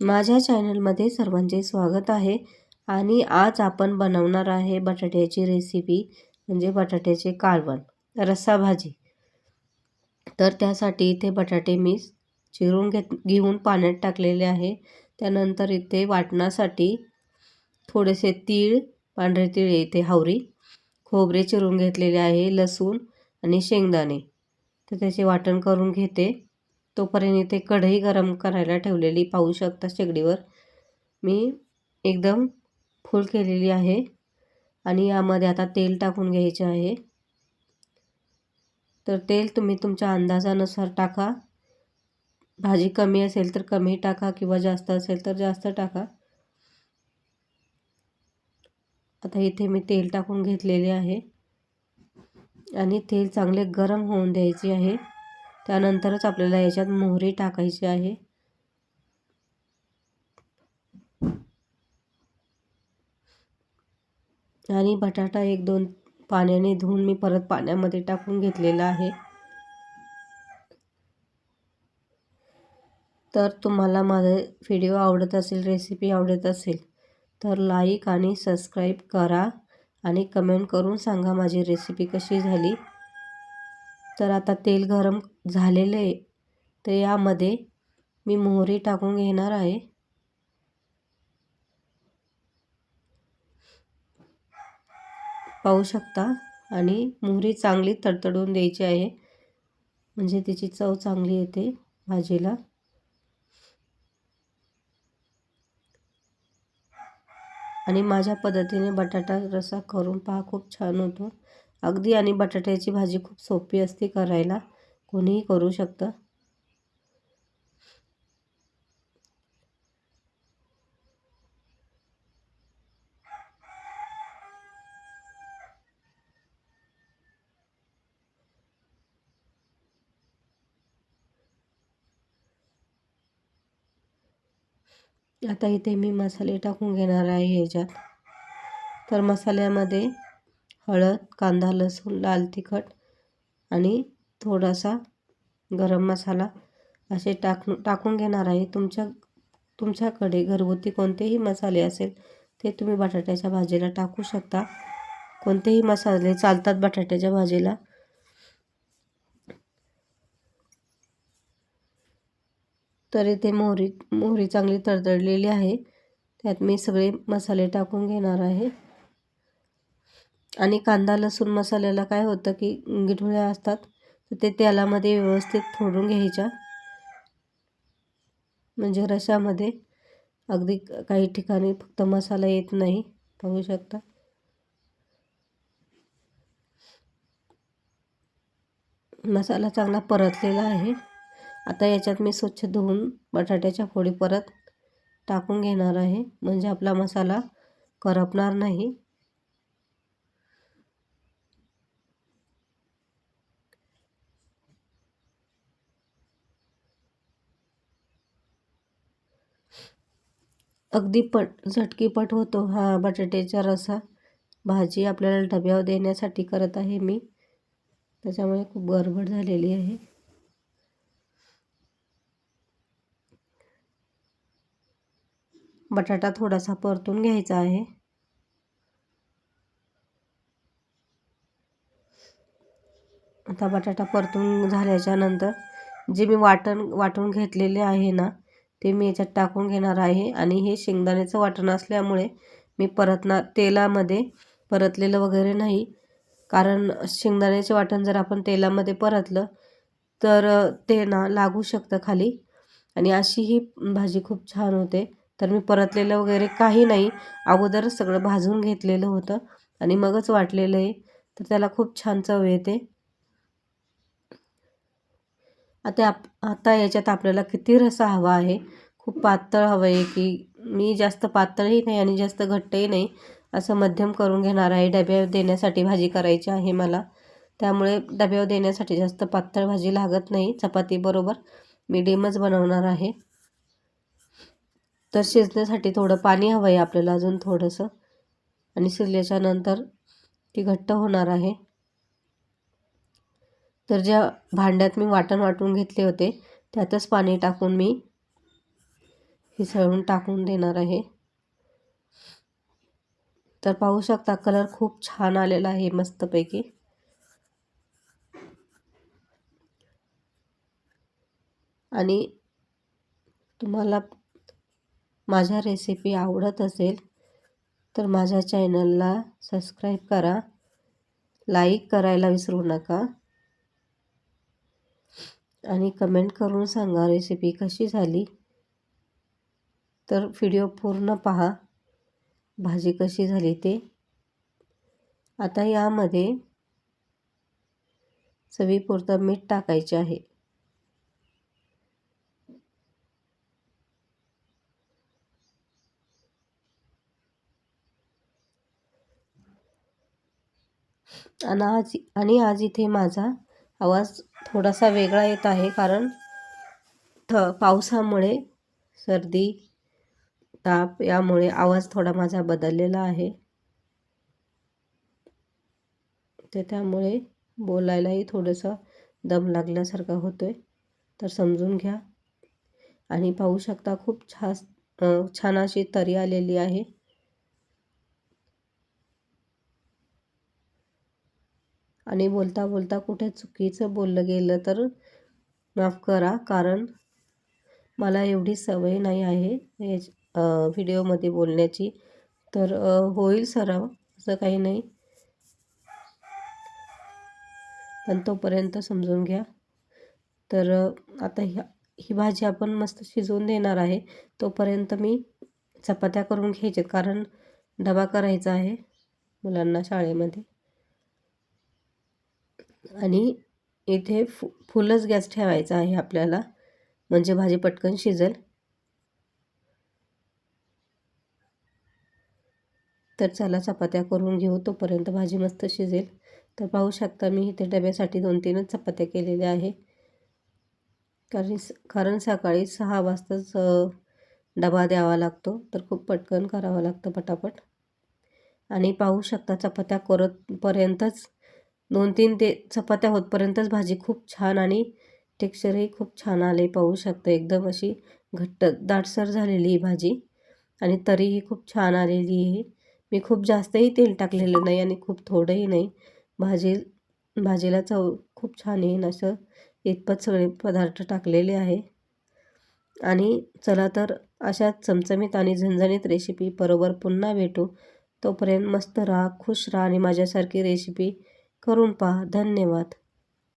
माझ्या चॅनलमध्ये सर्वांचे स्वागत आहे आणि आज आपण बनवणार आहे बटाट्याची रेसिपी म्हणजे बटाट्याचे कालवण रस्सा भाजी तर त्यासाठी इथे बटाटे मी चिरून घेत घेऊन पाण्यात टाकलेले आहे. त्यानंतर इथे वाटणासाठी थोडेसे तीळ पांढरे तीळ इथे हावरी खोबरे चिरून घेतलेले आहे लसूण आणि शेंगदाणे. तर त्याचे वाटण करून घेते. तोपर्यंत इथे कढई गरम करायला ठेवलेली पाहू शकता शेगडीवर. मी एकदम फुल केलेली आहे आणि यामध्ये आता तेल टाकून घ्यायचे आहे. तर तेल तुम्ही तुमच्या अंदाजानुसार टाका. भाजी कमी असेल तर कमी टाका किंवा जास्त असेल तर जास्त टाका. आता इथे मी तेल टाकून घेतलेले आहे आणि तेल चांगले गरम होऊन द्यायचे आहे. त्यानंतरच आपल्याला याच्यात मोहरी टाकायची आहे. आणि बटाटा एक दोन पाण्याने धुवून मी परत पाण्यामध्ये टाकून घेतलेला आहे. तर तुम्हाला माझा व्हिडिओ आवडत असेल रेसिपी आवडत असेल तर लाईक आणि सबस्क्राईब करा आणि कमेंट करून सांगा माझी रेसिपी कशी झाली. तर आता तेल गरम झालेलं आहे. तर यामध्ये मी मोहरी टाकून घेणार आहे. पाहू शकता. आणि मोहरी चांगली तडतडून द्यायची आहे. म्हणजे तिची चव चांगली येते भाजीला. आणि माझ्या पद्धतीने बटाटा रसा करून पहा खूप छान होतो. अगदी आणि बटाट्याची भाजी खूप सोपी असते करायला. कोणीही करू शकतं. आता इथे मी मसाले टाकून घेणार आहे ह्याच्यात. तर मसाल्यामध्ये हळद कांदा लसूण लाल तिखट आणि थोडासा गरम मसाला असे टाक टाकून घेणार आहे. तुमच्या तुमच्याकडे घरगुती कोणतेही मसाले असेल ते तुम्ही बटाट्याच्या भाजीला टाकू शकता. कोणतेही मसाले चालतात बटाट्याच्या भाजीला. तर इथे मोहरी मोहरी चांगली तडतडलेली आहे. त्यात मी सगळे मसाले टाकून घेणार आहे. आणि कांदा लसूण मसाल्याला काय होतं की गिठुळ्या असतात तर ते तेलामध्ये व्यवस्थित फोडून घ्यायच्या. म्हणजे रशामध्ये. अगदी काही ठिकाणी फक्त मसाला येत नाही. पाहू शकता. मसाला चांगला परतलेला आहे. आता याच्यात मी स्वच्छ धुवून बटाट्याच्या फोडी परत टाकून घेणार आहे. म्हणजे आपला मसाला करपणार नाही. अगदी पट झटकीपट होतो हा बटाट्याचा रसा. भाजी आपल्याला डब्यावर देण्यासाठी करत आहे मी. त्याच्यामुळे खूप गडबड झालेली आहे. बटाटा थोडासा परतून घ्यायचा आहे. आता बटाटा परतून झाल्याच्यानंतर जे मी वाटण वाटून घेतलेले आहे ना ते मी याच्यात टाकून घेणार आहे आणि हे शेंगदाण्याचं वाटण असल्यामुळे मी परतणार तेलामध्ये परतलेलं वगैरे नाही. कारण शेंगदाण्याचे वाटण जर आपण तेलामध्ये परतलं तर ते ना लागू शकतं खाली. आणि अशी ही भाजी खूप छान होते. तर मी परतलेलं वगैरे काही नाही. अगोदर सगळं भाजून घेतलेलं होतं आणि मगच वाटलेलं आहे. तर त्याला खूप छान चव येते. आता आप आता याच्यात आपल्याला किती रसा हवा आहे? खूप पातळ हवं आहे की मी जास्त पातळही नाही आणि जास्त घट्टही नाही असं मध्यम करून घेणार आहे. डब्यावर देण्यासाठी भाजी करायची आहे मला. त्यामुळे डब्यावर देण्यासाठी जास्त पातळ भाजी लागत नाही. चपातीबरोबर मिडियमच बनवणार आहे. तर शिजण्यासाठी थोडं पाणी हवं आहे आपल्याला अजून थोडंसं. आणि शिजल्याच्या नंतर ती घट्ट होणार आहे. तर ज्या भांड्यात मी वाटण वाटून घेतले होते त्यातच पाणी टाकून मी हिसळून टाकून देणार आहे. तर पाहू शकता कलर खूप छान आलेला आहे मस्तपैकी. आणि तुम्हाला माझ्या रेसिपी आवडत असेल तर माझ्या चॅनलला सबस्क्राईब करा. लाईक करायला विसरू नका. आणि कमेंट करून सांगा रेसिपी कशी झाली. तर व्हिडिओ पूर्ण पहा. भाजी कशी झाली ते. आता यामध्ये चवीपुरतं मीठ टाकायचे आहे. आणि आज आणि आज इथे माझा आवाज थोडासा वेगळा येत आहे कारण थ पावसामुळे सर्दी ताप यामुळे आवाज थोडा माझा बदललेला आहे. ते त्यामुळे बोलायलाही थोडंसं दम लागल्यासारखा होतो आहे तर समजून घ्या. आणि पाहू शकता खूप छास छान अशी तरी आलेली आहे. आणि बोलता बोलता कुठे चुकीचं बोललं गेलं तर माफ करा कारण मला एवढी सवय नाही आहे. व्हिडिओमध्ये बोलण्याची. तर होईल सराव असं काही नाही. पण तोपर्यंत समजून घ्या. तर आता ह्या ही भाजी आपण मस्त शिजवून देणार आहे. तोपर्यंत मी चपात्या करून घ्यायचे कारण डबा करायचा आहे मुलांना शाळेमध्ये. आणि इथे फु फुलच गॅस ठेवायचा आहे आपल्याला. म्हणजे भाजी पटकन शिजेल. तर चला चपात्या करून घेऊ तोपर्यंत भाजी मस्त शिजेल. तर पाहू शकता मी इथे डब्यासाठी दोन तीनच चपात्या केलेल्या आहे. कारण कारण सकाळी सहा वाजताच डबा द्यावा लागतो. तर खूप पटकन करावं लागतं पटापट. आणि पाहू शकता चपात्या करतपर्यंतच दोन तीन ते चपात्या होतपर्यंतच भाजी खूप छान आणि टेक्स्चरही खूप छान आले. पाहू शकता एकदम अशी घट्ट दाटसर झालेली ही भाजी. आणि तरीही खूप छान आलेली आहे. मी खूप जास्तही तेल टाकलेलं नाही आणि खूप थोडंही नाही. भाजी भाजीला चव खूप छान येईन असं इतपत सगळे पदार्थ टाकलेले आहे. आणि चला तर अशा चमचमीत आणि झणझणीत रेसिपी बरोबर पुन्हा भेटू. तोपर्यंत मस्त राहा खुश राहा आणि माझ्यासारखी रेसिपी करून पहा. धन्यवाद.